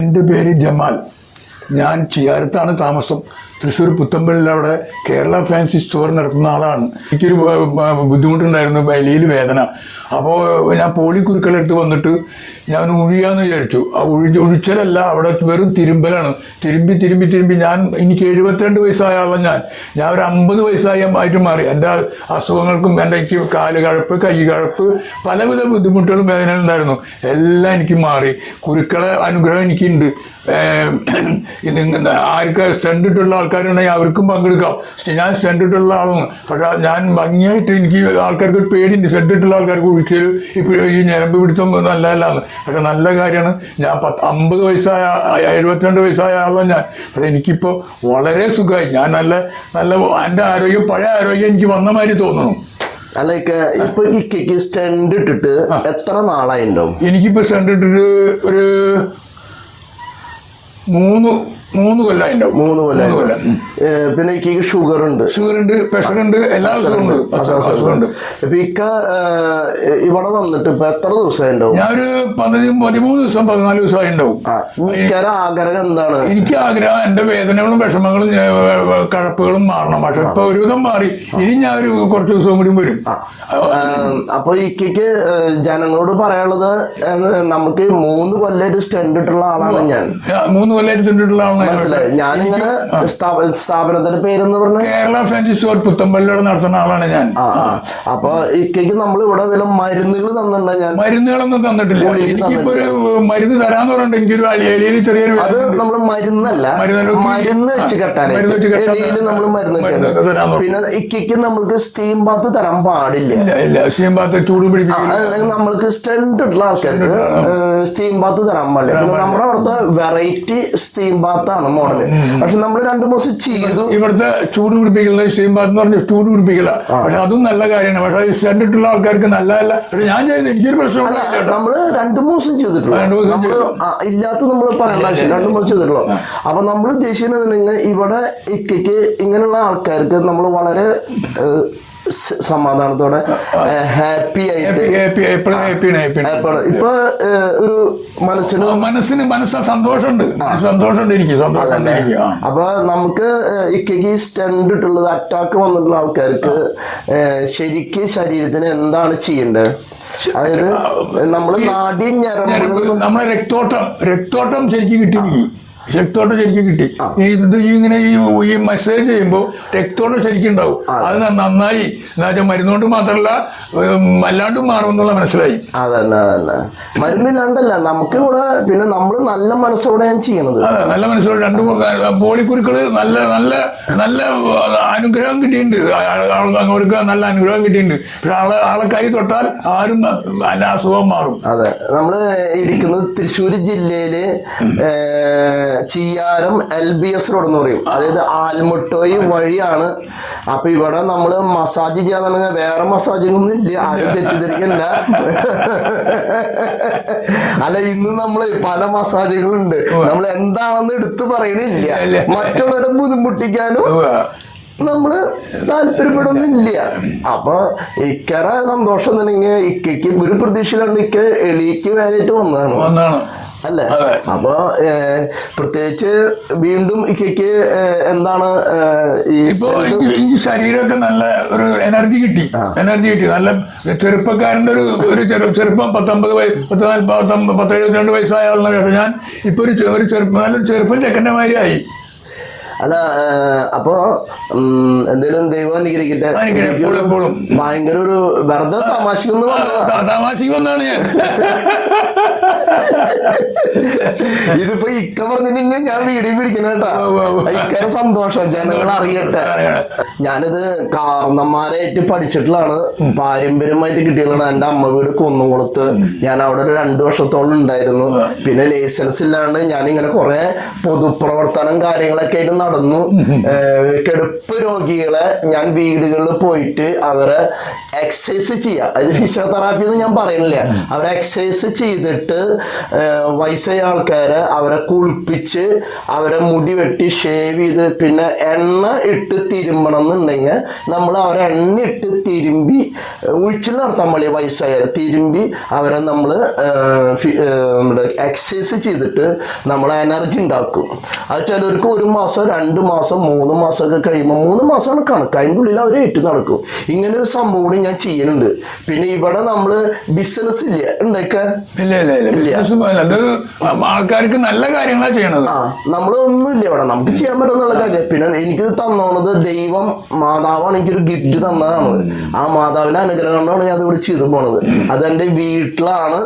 എന്റെ പേര് ജമാൽ. ഞാൻ ചിയാരത്താണ് താമസം. തൃശ്ശൂർ പുത്തമ്പള്ളിയിൽ അവിടെ കേരള ഫാൻസി സ്റ്റോർ നടത്തുന്ന ആളാണ്. എനിക്കൊരു ബുദ്ധിമുട്ടുണ്ടായിരുന്നു വലിയിൽ വേദന. അപ്പോൾ ഞാൻ പോളി കുരുക്കളെടുത്ത് വന്നിട്ട് ഞാൻ ഒഴിയാന്ന് വിചാരിച്ചു. ആ ഉഴി ഒഴിച്ചലല്ല അവിടെ വെറും തിരുമ്പലാണ്. തിരുമ്പി തിരുമ്പി തിരുമ്പി ഞാൻ എനിക്ക് എഴുപത്തിരണ്ട് വയസ്സായ ആളാണ് ഞാൻ. ഞാൻ ഒരു അമ്പത് വയസ്സായ ആയിട്ട് മാറി. എന്റെ അസുഖങ്ങൾക്കും എന്റെ എനിക്ക് കാൽ കഴപ്പ് കൈ കഴപ്പ് പലവിധ ബുദ്ധിമുട്ടുകളും വേദനകളും ഉണ്ടായിരുന്നു. എല്ലാം എനിക്ക് മാറി. കുരുക്കളെ അനുഗ്രഹം എനിക്കുണ്ട്. ആർക്ക് സെൻഡിട്ടുള്ള ആൾക്കാരുണ്ടെങ്കിൽ അവർക്കും പങ്കെടുക്കാം. പക്ഷെ ഞാൻ സെൻഡിട്ടുള്ള ആളാണ്. പക്ഷെ ഞാൻ ഭംഗിയായിട്ട് എനിക്ക് ആൾക്കാർക്ക് ഒരു പേടിയുണ്ട്. സെൻഡിട്ടുള്ള ആൾക്കാർക്ക് കുഴിക്കൽ ഇപ്പോൾ ഈ ഞരമ്പ് പിടുത്തം നല്ലതല്ലാണ് പക്ഷെ നല്ല കാര്യമാണ്. ഞാൻ പത്ത് അമ്പത് വയസ്സായ എഴുപത്തിരണ്ട് വയസ്സായ ആളാണ് ഞാൻ. പക്ഷെ എനിക്കിപ്പോൾ വളരെ സുഖമായി. ഞാൻ നല്ല നല്ല എന്റെ ആരോഗ്യം പഴയ ആരോഗ്യം എനിക്ക് വന്ന മാതിരി തോന്നുന്നു. അല്ല ഇപ്പൊ ഇക്കയ്ക്ക് സ്റ്റെൻഡ് ഇട്ടിട്ട് എത്ര നാളായിട്ടുണ്ടാവും സ്റ്റെൻഡ് ഇട്ടിട്ട് ഒരു മൂന്ന് മൂന്ന് കൊല്ലമായി ഉണ്ടാവും മൂന്ന് കൊല്ലം മൂന്ന് കൊല്ലം. പിന്നെ ഇക്കയ്ക്ക് ഷുഗർ ഉണ്ട് ഷുഗർ ഉണ്ട്. പ്രഷർ ഉണ്ട് എല്ലാ അസുഖമുണ്ട് അസുഖമുണ്ട് ഇപ്പൊ ഇക്ക ഇവിടെ വന്നിട്ട് ഇപ്പൊ എത്ര ദിവസമായി ഉണ്ടാവും ഞാനൊരു പതിനഞ്ചും പതിമൂന്ന് ദിവസം പതിനാല് ദിവസമായി ഉണ്ടാവും ഇക്കര ആഗ്രഹം എന്താണ്? എനിക്ക് ആഗ്രഹം എന്റെ വേദനകളും വിഷമങ്ങളും കഴപ്പുകളും മാറണം. പക്ഷെ ഇപ്പൊ ഒരുവിധം മാറി. ഇനി ഞാൻ ഒരു കുറച്ച് ദിവസം കൂടി വരും. ഏഹ്, അപ്പൊ ഇക്കയ്ക്ക് ജനങ്ങളോട് പറയാനുള്ളത് നമുക്ക് മൂന്ന് കൊല്ലായിട്ട് സ്റ്റെൻഡ് ഇട്ടുള്ള ആളാണ് ഞാൻ. മൂന്ന് കൊല്ലായിട്ട് ചെന്നിട്ടുള്ള ആളാണ് ഞാൻ. മനസ്സിലായി. ഞാനിങ്ങനെ സ്ഥാപ- സ്ഥാപനത്തിന്റെ പേരെന്ന് പറഞ്ഞ? കേരള ഫ്രാൻസിസ് നടത്തുന്ന ആളാണ് ഞാൻ. അപ്പൊ ഇക്കയ്ക്ക് നമ്മൾ ഇവിടെ വില മരുന്നുകൾ തന്നിട്ടുണ്ടോ ഞാൻ? മരുന്നുകളൊന്നും തന്നിട്ടില്ല. എനിക്കിപ്പോ ഒരു മരുന്ന് തരാന്ന് പറഞ്ഞിട്ട് എനിക്കൊരു ചെറിയൊരു അത് നമ്മൾ മരുന്നല്ല. മരുന്ന് വെച്ച് കെട്ടാനായിട്ട്. നമ്മൾ മരുന്ന്. പിന്നെ ഇക്കയ്ക്ക് നമ്മൾക്ക് സ്റ്റീം ബാത്ത് തരാൻ പാടില്ല. ഇല്ല ഇല്ല. ചെയ്യുമ്പോൾ ചൂട് പിടിപ്പിക്കും അത് നമ്മൾക്ക് സ്റ്റെൻഡ് ഉള്ള ആൾക്കാർക്ക് സ്റ്റീം ബാത്ത് തരാൻ പാടില്ല. നമ്മുടെ അവിടുത്തെ വെറൈറ്റി സ്റ്റീം ബാത്ത് ആണ് മോഡൽ പക്ഷെ നമ്മൾ രണ്ടു മാസം ചെയ്തു. ഇവിടുത്തെ ചൂട് പിടിപ്പിക്കുന്നത് സ്റ്റീം ബാത്ത് എന്ന് പറഞ്ഞ് ചൂട് പിടിപ്പിക്കില്ല പക്ഷെ അതും നല്ല കാര്യമാണ്. പക്ഷെ ഈ ഇട്ടുള്ള ആൾക്കാർക്ക് നല്ലതല്ല. പക്ഷെ ഞാൻ ചെയ്ത് എനിക്കൊരു പ്രശ്നമില്ല നമ്മൾ രണ്ടു മാസം ചെയ്തിട്ടുള്ളൂ. ഇല്ലാത്ത നമ്മൾ പറയണ്ട ആവശ്യം രണ്ടു മാസം ചെയ്തിട്ടുള്ളൂ. അപ്പൊ നമ്മൾ ഉദ്ദേശിക്കുന്നത് ഇവിടെ ഇക്കറ്റ് ഇങ്ങനെയുള്ള ആൾക്കാർക്ക് നമ്മൾ വളരെ സമാധാനത്തോടെ ഹാപ്പി ആയിട്ട് ഇപ്പൊ ഒരു മനസ്സിന് മനസ്സിന് മനസ്സ് സന്തോഷമുണ്ട്. സന്തോഷമുണ്ട് എനിക്ക് സന്തോഷമുണ്ട് എനിക്ക് ആ. അപ്പൊ നമുക്ക് ഇക്കയ്ക്ക് സ്റ്റണ്ട് ഇട്ടുള്ളത് അറ്റാക്ക് വന്നിട്ടുള്ള ആൾക്കാർക്ക് ശരിക്ക് ശരീരത്തിന് എന്താണ് ചെയ്യേണ്ടത്? അതായത് നമ്മൾ നാടി ഞരമ്പ് നമ്മളെ രക്തോട്ടം രക്തോട്ടം ശരിക്കും കിട്ടി രക്തോട്ടം ശരിക്കും കിട്ടി. ഈ ഇത് ഇങ്ങനെ ഈ മെസ്സേജ് ചെയ്യുമ്പോൾ രക്തോട്ടം ശരിക്കും ഉണ്ടാവും. അത് നന്നായി. എന്നുവെച്ചാൽ മരുന്നുകൊണ്ട് മാത്രമല്ല വല്ലാണ്ടും അല്ലാണ്ടും മാറുമെന്നുള്ള മനസ്സിലായി. അതല്ല അതല്ല. മരുന്നില്ലാണ്ടല്ല നമുക്ക് ഇവിടെ പിന്നെ നമ്മൾ നല്ല മനസ്സോടെയാണ് ചെയ്യണത് അതെ നല്ല മനസ്സോടെ. രണ്ടു പോളിക്കുരുക്കൾ നല്ല നല്ല നല്ല അനുഗ്രഹം കിട്ടിയിട്ടുണ്ട്. അവർക്ക് നല്ല അനുഗ്രഹം കിട്ടിയിട്ടുണ്ട്. പക്ഷെ ആളെ ആളെ കൈ തൊട്ടാൽ ആരും നല്ല അസുഖം മാറും. അതെ. നമ്മൾ ഇരിക്കുന്നത് തൃശ്ശൂർ ജില്ലയിൽ ഏഹ്, Chiyyaram L B S road എന്ന് പറയും. അതായത് ആൽമുട്ടോയി വഴിയാണ്. അപ്പൊ ഇവിടെ നമ്മൾ മസാജ് ചെയ്യാന്ന് പറഞ്ഞാൽ വേറെ മസാജിങ്ങൊന്നും ഇല്ല. ആരും തെറ്റിദ്ധരിക്കണ്ട. അല്ല ഇന്ന് നമ്മൾ പല മസാജുകളുണ്ട് നമ്മൾ എന്താണെന്ന് എടുത്തു പറയണില്ല. മറ്റുള്ളവരെ ബുദ്ധിമുട്ടിക്കാനും. നമ്മൾ താല്പര്യപ്പെടുന്നില്ല. അപ്പൊ ഇക്കറ സന്തോഷം എന്നുണ്ടെങ്കിൽ ഇക്കയ്ക്ക് ഒരു പ്രതീക്ഷയിലാണ് ഇക്ക എലിക്ക് വേലയിട്ട് വന്നതാണ്. അല്ലേ? അപ്പോൾ അപ്പൊ പ്രത്യേകിച്ച് വീണ്ടും ഇക്കയ്ക്ക് എന്താണ് ഈ ശരീരമൊക്കെ നല്ല ഒരു എനർജി കിട്ടി. എനർജി കിട്ടി. നല്ല ചെറുപ്പക്കാരന്റെ ഒരു ഒരു ചെറു ചെറുപ്പം പത്തൊമ്പത് വയസ്സ് പത്ത് നാല് പത്തൊമ്പത് പത്ത് എഴുപത്തിരണ്ട് വയസ്സായ ആളെന്ന് കേട്ടോ ഞാൻ. ഇപ്പൊ ഒരു ചെ- ഒരു ചെറുപ്പം നല്ലൊരു ചെറുപ്പം ചെക്കന്റെ മാതിരി ആയി. അല്ല അപ്പോ എന്തേലും ദൈവം അനുഗ്രഹിക്കട്ടെ. ഭയങ്കര ഒരു വെറുതെ തമാശക്കൊന്നും വന്നതാ. തമാശക്ക് വന്നാണ് ഞാൻ. ഇതിപ്പോ ഇക്ക പറഞ്ഞിട്ട് ഞാൻ വീഡിയോ പിടിക്കണ കേട്ടാ. ഇക്കര സന്തോഷം. ജനങ്ങൾ അറിയട്ടെ. ഞാനിത് കാർന്നന്മാരായിട്ട് പഠിച്ചിട്ടുള്ളതാണ്. പാരമ്പര്യമായിട്ട് കിട്ടിയതാണ്. എന്റെ അമ്മ വീട് കുന്നംകുളത്ത്. ഞാൻ അവിടെ ഒരു രണ്ടു വർഷത്തോളം ഉണ്ടായിരുന്നു. പിന്നെ ലൈസൻസ് ഇല്ലാണ്ട് ഞാൻ ഇങ്ങനെ കുറെ പൊതുപ്രവർത്തനം കാര്യങ്ങളൊക്കെ ആയിട്ട് നടന്നു. കെടുപ്പ് രോഗികളെ ഞാൻ വീടുകളിൽ പോയിട്ട് അവരെ എക്സസൈസ് ചെയ്യുക അതായത് ഫിസിയോതെറാപ്പി എന്ന് ഞാൻ പറയുന്നില്ല. അവരെ എക്സസൈസ് ചെയ്തിട്ട് വയസ്സായ ആൾക്കാരെ അവരെ കുളിപ്പിച്ച് അവരെ മുടി വെട്ടി ഷേവ് ചെയ്ത് പിന്നെ എണ്ണ ഇട്ട് തിരുമ്പണം എന്നുണ്ടെങ്കിൽ നമ്മൾ അവരെ എണ്ണ ഇട്ട് തിരുമ്പി ഒഴിച്ചിൽ നടത്താൻ മതി വയസ്സായവരെ. തിരുമ്പി അവരെ നമ്മൾ നമ്മുടെ എക്സസൈസ് ചെയ്തിട്ട് നമ്മൾ എനർജി ഉണ്ടാക്കും. അത് ചിലർക്ക് ഒരു മാസം രണ്ട് മാസം മൂന്ന് മാസമൊക്കെ കഴിയുമ്പോൾ മൂന്ന് മാസമാണ് കണക്ക്. അതിന്റെ ഉള്ളിൽ അവർ ഏറ്റു നടക്കും. ഇങ്ങനെ ഒരു സംഭവം കൂടി ഞാൻ ചെയ്യുന്നുണ്ട്. പിന്നെ ഇവിടെ നമ്മൾ ബിസിനസ് ഇല്ല? ഉണ്ടൊക്കെ അത് ആൾക്കാർക്ക് നല്ല കാര്യങ്ങളാണ് ചെയ്യണത്. ആ നമ്മളൊന്നുമില്ല ഇവിടെ. നമുക്ക് ചെയ്യാൻ പറ്റുന്നുള്ള കാര്യം. പിന്നെ എനിക്ക് തന്നോണത് ദൈവം മാതാവാണ് എനിക്കൊരു ഗിഫ്റ്റ് തന്നതാണ്. ആ മാതാവിന്റെ അനുഗ്രഹം കൊണ്ടാണ് ഞാൻ ഇവിടെ ചെയ്തു പോണത്. അതെന്റെ വീട്ടിലാണ്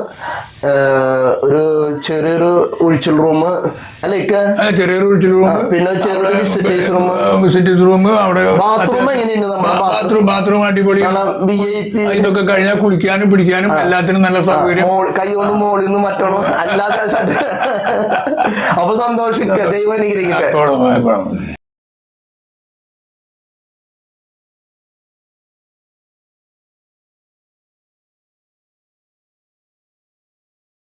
ഒരു ചെറിയൊരു ഒഴിച്ചിൽ റൂം. അല്ലേക്ക് ആ, ചെറിയൊരു ഒഴിച്ചിൽ റൂം. പിന്നെ ചെറിയൊരു വിസിറ്റേഴ്സ് റൂം വിസിറ്റേഴ്സ് റൂം അവിടെ ബാത്റൂം എങ്ങനെയുണ്ട് നമ്മുടെ ബാത്റൂം ബാത്റൂം ബാത്റൂം അടിപൊളി. വി ഐ പി ഇതൊക്കെ കഴിഞ്ഞാൽ കുളിക്കാനും പിടിക്കാനും എല്ലാത്തിനും നല്ല സൗകര്യം. കൈകൊണ്ട് മോളിൽ നിന്ന് മറ്റണോ. അല്ലാതെ അപ്പൊ സന്തോഷിക്ക. ദൈവം അനുഗ്രഹിക്കട്ടെ.